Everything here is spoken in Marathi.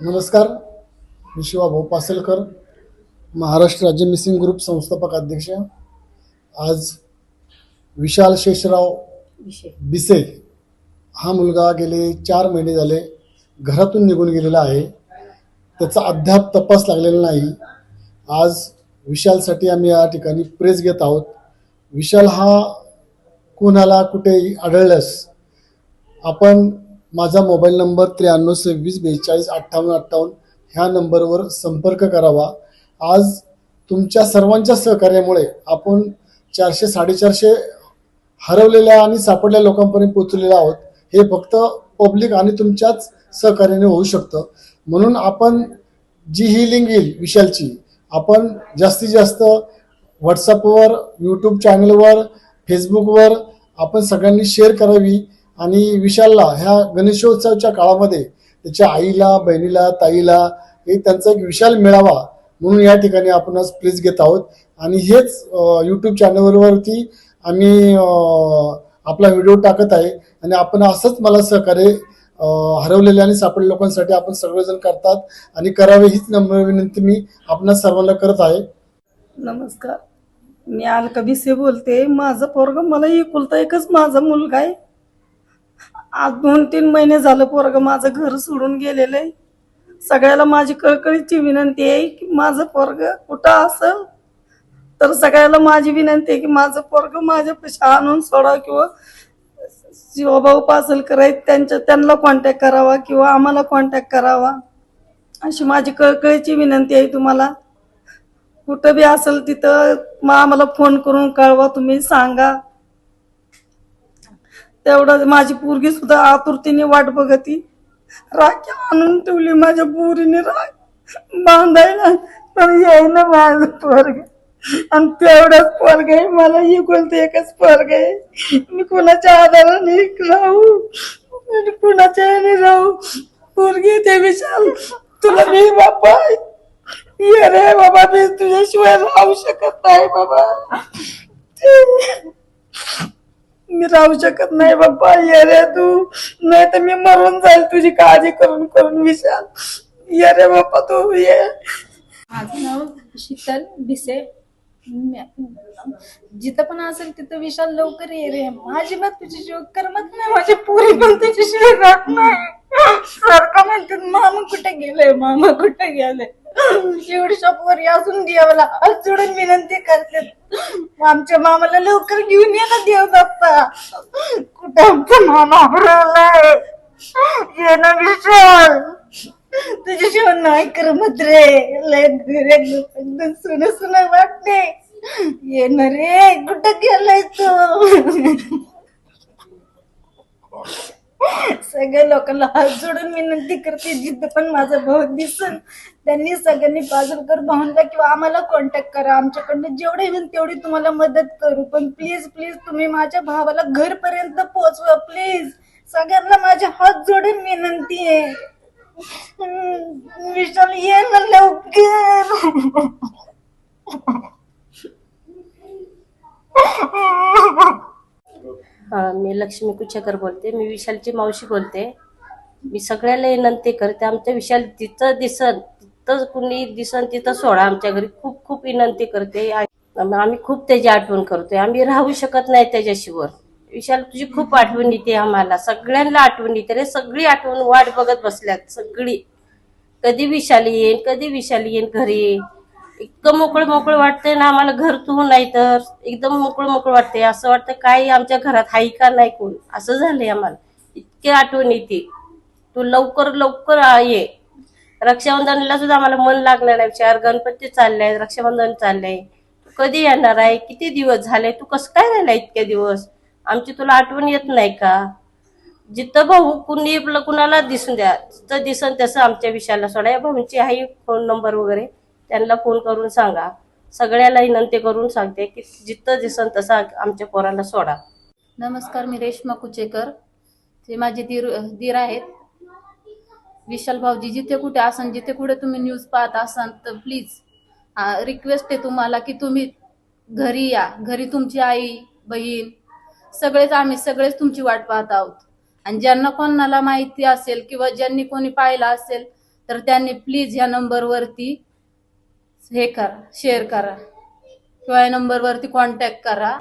नमस्कार. मी शिवाभाऊ पासलकर महाराष्ट्र राज्य मिसिंग ग्रुप संस्थापक अध्यक्ष. आज विशाल शेषराव बिसे हा मुलगा गेले चार महिने झाले घरातून निघून गेलेला आहे. त्याचा अद्याप तपास लागलेला नाही. आज विशालसाठी आम्ही या ठिकाणी प्रेस घेत आहोत. विशाल हा कोणाला कुठेही आढळल्यास आपण माझा मोबाईल नंबर त्र्याण्णव सव्वीस बेचाळीस अठ्ठावन्न अठ्ठावन्न ह्या नंबरवर संपर्क करावा. आज तुमच्या सर्वांच्या सहकार्यामुळे आपण चारशे साडेचारशे हरवलेल्या आणि सापडलेल्या लोकांपर्यंत पोहोचलेलो आहोत. हे फक्त पब्लिक आणि तुमच्याच सहकार्याने होऊ शकतं. म्हणून आपण जी ही लिंक येईल विशालची आपण जास्तीत जास्त व्हॉट्सअपवर यूट्यूब चॅनलवर फेसबुकवर आपण सगळ्यांनी शेअर करावी. आणि विशालला ह्या गणेशोत्सवाच्या काळामध्ये त्याच्या आईला बहिणीला ताईला हे त्यांचा एक विशाल मिळावा म्हणून या ठिकाणी आपण आज प्लीज घेत आहोत. आणि हेच यूट्यूब चॅनलवरती आम्ही आपला व्हिडिओ टाकत आहे. आणि आपण असंच मला सहकार्य हरवलेल्या आणि सापडलेल्या लोकांसाठी आपण सगळेजण करतात. आणि करावे हीच नम्र विनंती मी आपण सर्वांना करत आहे. नमस्कार. मी अलका बोलते. माझं पोरग मला एकुलता एकच माझा मुलगा आहे. आज दोन तीन महिने झालं पोरग माझं घर सोडून गेलेलं आहे. सगळ्याला माझी कळकळीची विनंती आहे की माझं पोरग कुठं असेल तर सगळ्याला माझी विनंती आहे की माझं पोरग माझ्यापाशी आणून सोडा किंवा शिवभाऊ पासल करायत त्यांच्या त्यांना कॉन्टॅक्ट करावा किंवा आम्हाला कॉन्टॅक्ट करावा. अशी माझी कळकळीची विनंती आहे तुम्हाला. कुठं बी असेल तिथं मग आम्हाला फोन करून कळवा तुम्ही सांगा. तेवढं माझी पोरगी सुद्धा आतुरतेने वाट बघती. राखी आणून ठेवली माझ्या पोरीने राख. बांधायला पण यायला माझं पोरग. आणि तेवढंच पोरग आहे मला इकुलते एकच पोरग आहे. मी कुणाच्या आधाराने राहू? आणि कुणाच्या याने राहू? पोरगी ते विचार तुला मी बापा ये रे बाबा मी तुझ्याशिवाय राहू शकत नाही बाबा. मी राहू शकत नाही बाबा ये रे तू. नाही तर मी मरून जाईल तुझी काळजी करून करून विशाल. ये रे बाप्पा तू ये. माझं नाव शीतल भिसे. जिथं पण असेल तिथं विशाल लवकर ये रे. माझी मत तुझ्याशिवाय करमत नाही माझी पुरी पण तुझ्याशिवाय राहत नाही. सारखं म्हणतात मामा कुठे गेले? मामा कुठे गेले? शॉप वर असून देवाला हात जोडून विनंती करते आमच्या मामाला लवकर घेऊन ये ना देव दत्ता कुठे आमचा मामा हरवलाय ये ना विशाल. तुझ्याशिवाय नाही करमत रे लय एकदम सुन सुन वाटते ये ना रे कुठं गेलाय तू? सगळ्या लोकांना हात जोडून विनंती करते जिथं पण माझा भाऊ दिसन त्यांनी सगळ्यांनी बाजूकर भाऊनला किंवा आम्हाला कॉन्टॅक्ट करा. आमच्याकडनं जेवढे होईल तेवढी तुम्हाला मदत करू. पण प्लीज प्लीज तुम्ही माझ्या भावाला घरपर्यंत पोहोचवा प्लीज सगळ्यांना माझ्या हात जोडून विनंती आहे. विशाल ये ना लवकर. हा मी लक्ष्मी कुचेकर बोलते. मी विशालची मावशी बोलते. मी सगळ्याला विनंती करते. आमच्या विशाल तिथं दिसन तिथं कुणी दिसन तिथं सोडा. आमच्या घरी खूप खूप विनंती करते. आम्ही खूप त्याची आठवण करतोय. आम्ही राहू शकत नाही त्याच्याशिवर विशाल तुझी खूप आठवण येते आम्हाला. सगळ्यांना आठवण येते. रे सगळी आठवण वाट बघत बसल्यात. सगळी. कधी विशाल येईन कधी विशाल येईन घरी? इतकं मोकळं मोकळं वाटतंय ना आम्हाला घर तू नाही तर एकदम मोकळं मोकळं वाटतंय. असं वाटतं काही आमच्या घरात हाय का नाही कोण? असं झालंय आम्हाला. इतकी आठवण येते. तू लवकर लवकर ये. रक्षाबंधनला सुद्धा आम्हाला मन लागणार नाही. विचार गणपती चाललाय रक्षाबंधन चाललंय. तू कधी येणार आहे? किती दिवस झाले? तू कसं काय राहिला इतके दिवस? आमची तुला आठवण येत नाही का? जिथं भाऊ कुणी कुणाला दिसून द्या जिथं दिसन तसं आमच्या विषयाला सोडा. या भाऊंची आहे फोन नंबर वगैरे. त्यांना फोन करून सांगा. सगळ्याला विनंती करून सांगते की जिथं दिसन तसं आमच्या पोराला सोडा. नमस्कार मी रेश्मा कुचेकर. ते माझे दीर दीर आहेत. विशाल भाऊजी जिथे कुठे असन जिथे कुठे तुम्ही न्यूज पाहत असाल तर प्लीज रिक्वेस्ट आहे तुम्हाला की तुम्ही घरी या. घरी तुमची आई बहीण सगळेच आम्ही सगळेच तुमची वाट पाहत आहोत. आणि ज्यांना कोणाला माहिती असेल किंवा ज्यांनी कोणी पाहिलं असेल तर त्यांनी प्लीज या नंबरवरती हे करा शेअर करा. किंवा या नंबरवरती कॉन्टॅक्ट करा.